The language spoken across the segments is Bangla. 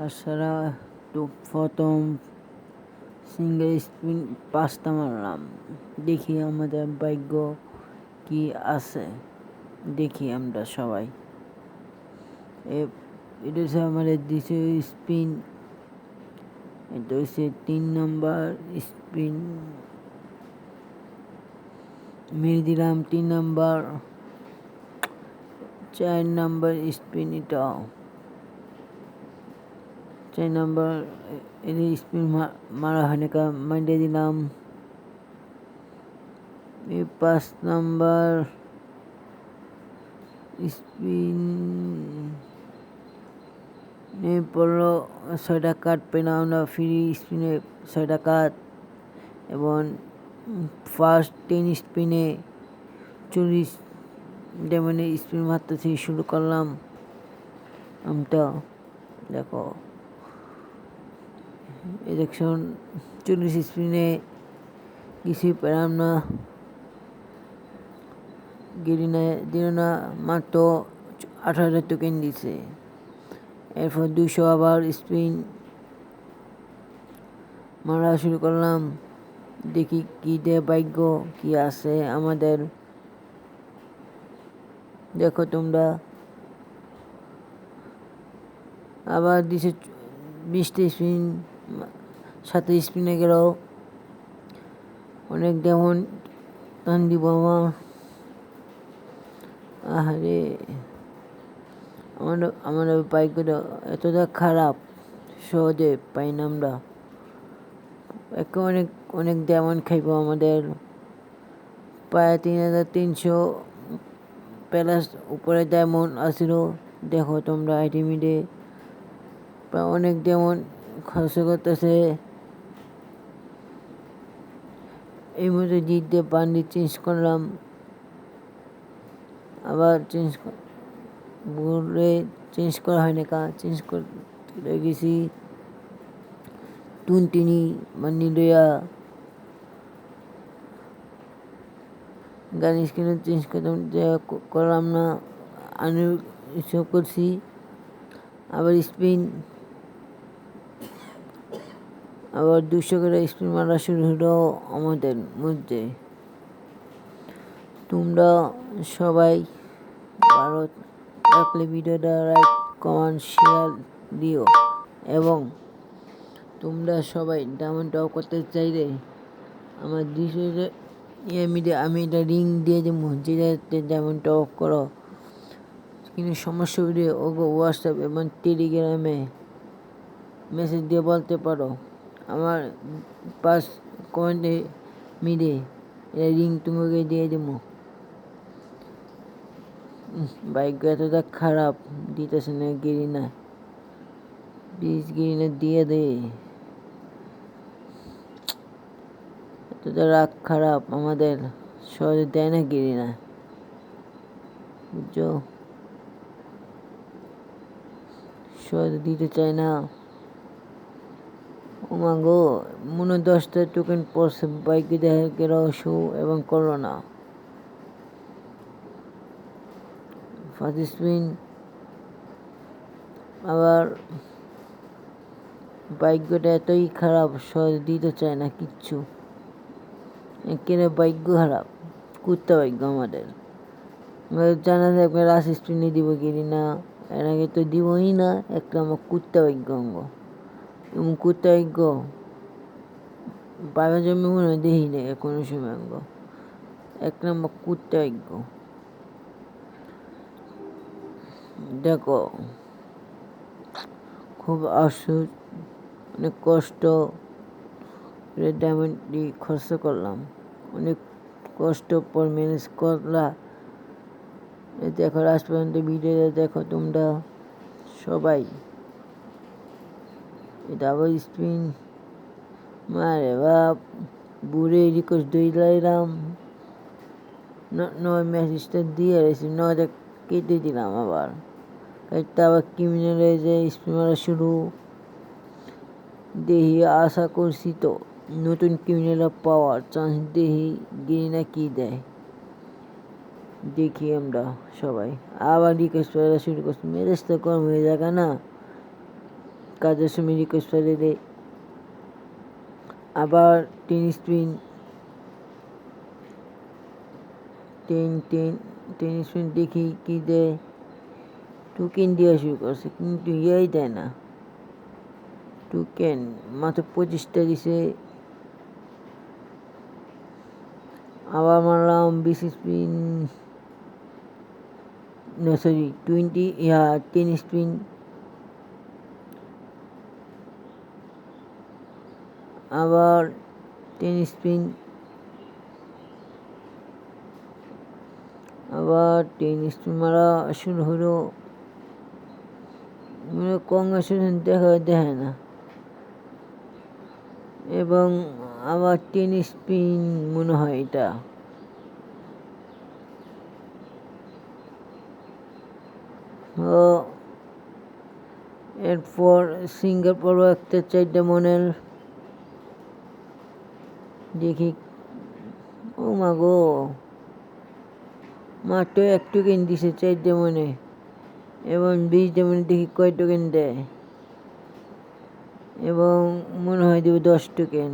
তাছাড়া প্রথম সিঙ্গেল স্পিন পাঁচটা মারলাম। দেখি আমাদের ভাগ্য কি আছে। দেখি আমরা সবাই। এটা হচ্ছে আমাদের দ্বিতীয় স্পিন এটা হচ্ছে তিন নম্বর স্পিন মেরে দিলাম তিন নম্বর। চার নম্বর স্পিন এটা নম্বর এর স্পিন মারা হয়নি কারণ মারিয়ে দিলাম। এই পাঁচ নম্বর, স্পিন, এ পড়ল ছয়টা কার্ড পেলাম আমরা ফ্রি স্পিনে ছয়টা কার্ড এবং ফার্স্ট টেন স্পিনে চল্লিশ ডেমনে স্পিন মারতে থেকে শুরু করলাম। আমটা দেখো। চল্লিশ স্পিনে কিছুই পেলাম না গেরিনা মাত্র আঠারো হাজার টোকেন দিছে এরপর দুশো আবার স্পিন মারা শুরু করলাম দেখি কি দে ভাগ্য কি আছে আমাদের দেখো তোমরা আবার দিছে বিশটা স্পিন সাথে স্পিনে গেল অনেক যেমন দিব আমার আহারে, আমার আমার বাইকগুলো এতটা খারাপ, সহজে পাই না আমরা। একে অনেক অনেক যেমন খাইব আমাদের। প্রায় তিন হাজার তিনশো প্যালাস উপরে যেমন আসিল, দেখো তোমরা আইটিমিডে প্রায় অনেক যেমন খরচ করতেছে এই মধ্যে জিততে বান্ডি চেঞ্জ করলাম। আবার চেঞ্জ বলে চেঞ্জ করা হয়নি কা চেঞ্জ করতে গেছি। টুনটিনি মানি লইয়া গাড়ি স্ক্রিনে চেঞ্জ করতাম করলাম না। আমি এসব করছি। আবার স্পিন আবার দুশো করে স্পিন মারা শুরু হলো আমাদের মধ্যে। তোমরা সবাই ভালো থাকলে ভিডিওটা লাইক, কমেন্ট, শেয়ার দিও এবং তোমরা সবাই ডায়মন্ডটাও করতে চাইলে আমার দুশো মিডিয়া আমি এটা রিং দিয়ে দেবো যেটাতে ডায়মন্ডটা অফ করো। কিন্তু সমস্যা হলে ওগো হোয়াটসঅ্যাপ এবং টেলিগ্রামে মেসেজ দিয়ে বলতে পারো। আমার পাস কমেন্টে মিলে রিং তোমাকে দিয়ে দেবো। বাইক এতটা খারাপ, দিতেছে না গিরি না প্লিজ গিরি না দিয়ে দে। এতটা রাগ খারাপ আমাদের, সহজে দেয় না গিরি না বুঝছ? সহজে দিতে চায় না। ও মা গো মনে দশটা টোকেন পড়ছে বাইকে দেখা গেল শো এবং করল না। স্পিন আবার ভাগ্যটা এতই খারাপ সহজে দিতে চায় না কিচ্ছু। কেন ভাগ্য খারাপ, কুত্তা ভাগ্য আমাদের। জানা থাকবে রাস স্পিনে দিব কিনি না? এর আগে তো দিবই না, একটা আমার কুত্তা ভাগ্য অঙ্গ বাবা জন্মে মনে দেখি না কোনো সময় অঙ্গ এক নম্বর কুত্তা দেখো খুব আফসোস অনেক কষ্ট ডায়মন্ডটি খরচ করলাম অনেক কষ্ট পর ম্যানেজ করলা দেখো লাস্ট পর্যন্ত ভিডিওটা দেখো তোমরা সবাই আবার স্পিন মারে বাপ বুড়ে রিকোয়েস্ট দিলাম নয় মেসেজটা দিয়ে রেছি নয়টা কেটে দিলাম আবার একটা আবার ক্রিমিনালে যে স্পিন মারা শুরু দেহি আশা করছি তো নতুন ক্রিমিনাল পাওয়ার চান্স দেহি গিয়ে না কি দেয় দেখি আমরা সবাই আবার রিকোয়েস্ট করা শুরু করছি মেরেজ তো কম হয়ে যাবে না রিকোয়েস্ট দে আবার ten spin ten ten ten spin দেখি কি দেয়। টোকেন দেওয়া শুরু করছে, কিন্তু ইয়াই দেয় না। টোকেন মাত্র পঁচিশটা দিছে। আবার মারলাম বিশ স্পিন না sorry twenty yeah ten spin আবার টেন স্পিন আবার টেন স্পিন মারা শুরু হলো মানে কংগ্রেচুলেশন দেখা দেয় না। এবং আবার টেন স্পিন মনে হয় এটা। এরপর সিঙ্গাপুর একটা চারটা মনের দেখি। ও মা গো মাত্র এক টোকেন দিছে চারটে মনে এবং বিশ মনে দেখি কয় টোকেন দেয়। এবং মনে হয় দেবে দশ টোকেন।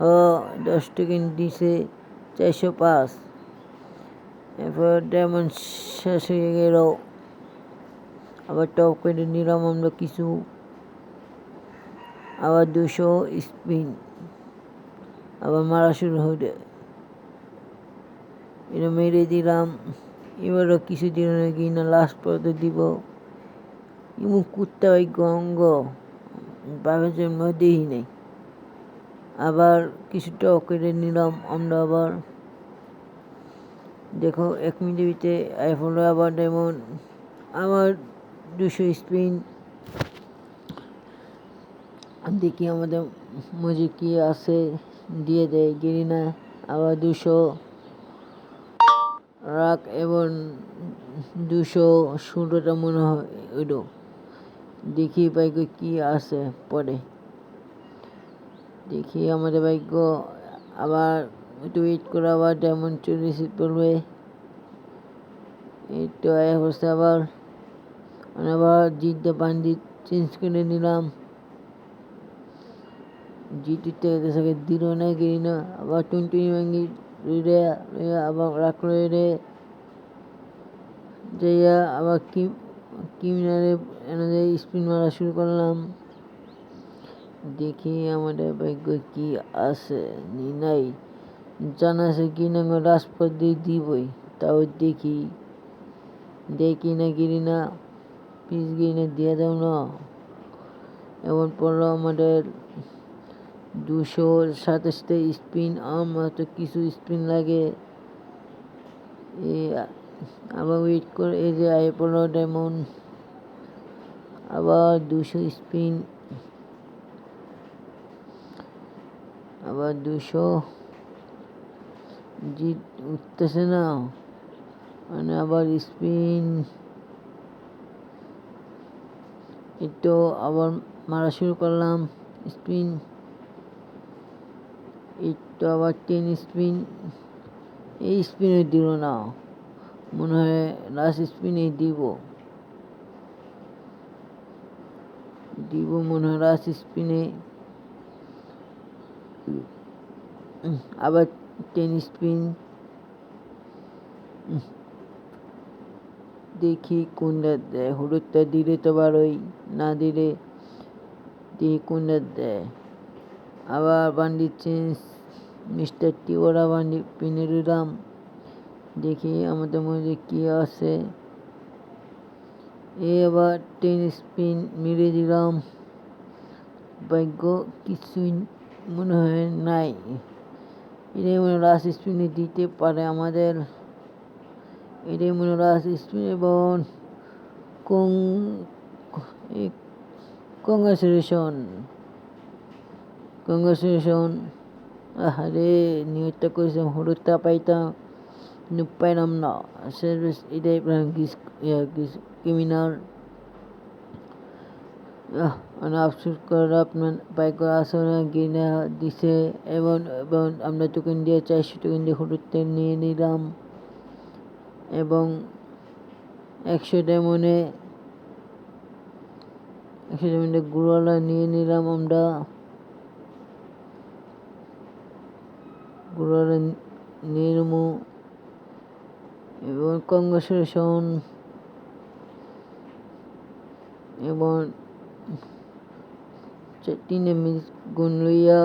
ও দশ টোকেন দিছে চারশো পাঁচ। এরপর ডায়মন্ড শেষ হয়ে গেল। আবার টপ করে নিলাম আমরা কিছু। আবার দুশো স্পিন, আবার মারা শুরু হয়ে এটা মেরে দিলাম। এবারও কিছু দিন নাকি না লাস্ট পর্যন্ত দিব। ইমু কুত্তা ওই গঙ্গ বাবার জন্ম দিই নেই। আবার কিছু টক করে নিলাম আমরা আবার। দেখো, এক মিনিটের ভিতরে আইফোন আবার যেমন আমার দুশো স্পিন। দেখি আমাদের মজে কি আছে, দিয়ে দেয় গেরিনা, আবার দুশো। রাখ এবং দুশো ষোলোটা মনে হয় ওইটো দেখি ভাগ্য কি আছে পরে। দেখি আমাদের ভাগ্য, আবার ওয়েট করে আবার ডায়মন্ড রিসিভ করবে এই তো অবস্থা আবার। আবার জিততে বান্ডি চেঞ্জ করে নিলাম। না গিরি না। আবার টোয়েন্টি ভাঙ্গি রে আবার রাখল রে যাইয়া আবার কি কিমিনারে এনাদের স্পিন মারা শুরু করলাম। দেখি আমাদের ভাগ্য কি আছে নাই। জানা আছে কি না রাজপথ দিয়ে দিবই, তাও দেখি। দেখি না গিরি না পিস গিরি না দিয়ে দাও না। এমন পড়ল আমাদের দুশো সাতাশটা স্পিন, আমার তো কিছু স্পিন লাগে। আবার ওয়েট করে, এই যে আই পড়ল ডায়মন্ড আবার দুশো স্পিন, আবার দুশো। জিত উঠতেছে না মানে আবার স্পিন। একটু আবার মারা শুরু করলাম, স্পিন। একটু আবার টেন স্পিন, এই স্পিনে দিল না। মনে হয় লাস্ট স্পিনে দিব। দিব মনে হয় লাস্ট স্পিনে আবার টেন স্পিন। দেখি কোনটা দেয়, হলুদটা দিলে তো বারোই না দিলে, দেখি কোনটা দেয়। আবার বান্ডি চেঞ্জ, মিস্টার টিওরা বান্ডি পিনে দিলাম দেখি আমাদের মধ্যে কী আছে। এ আবার টেন স্পিন মেরে দিলাম ভাগ্য কিছুই মনে হয় নাই। এটাই মনে লাস্ট স্পিনে দিতে পারে আমাদের। এটাই মনে লাস্ট স্পিন এবং কং কংগ্রেচুলেশন। কংগ্রেচুলেশন আরে নিউজটা করেছিলাম হলুদটা পাইতাম কিন্তু পাইলাম না। সার্ভিস এটাই ক্রিমিনাল মানে আফসোস করে আপনার বাইক আসনে গিনে দিছে এবং এবং আমরা টোকেন দিয়ে চারশো টোকেন দিয়ে হলুদটা নিয়ে নিলাম এবং একশো ডেমনে একশো ডেমনে গুড়ালা নিয়ে নিলাম আমরা গুড়ালা নির্ম এবং কংগ্রেসেশন এবং তিনে মিনিট গুণ লইয়া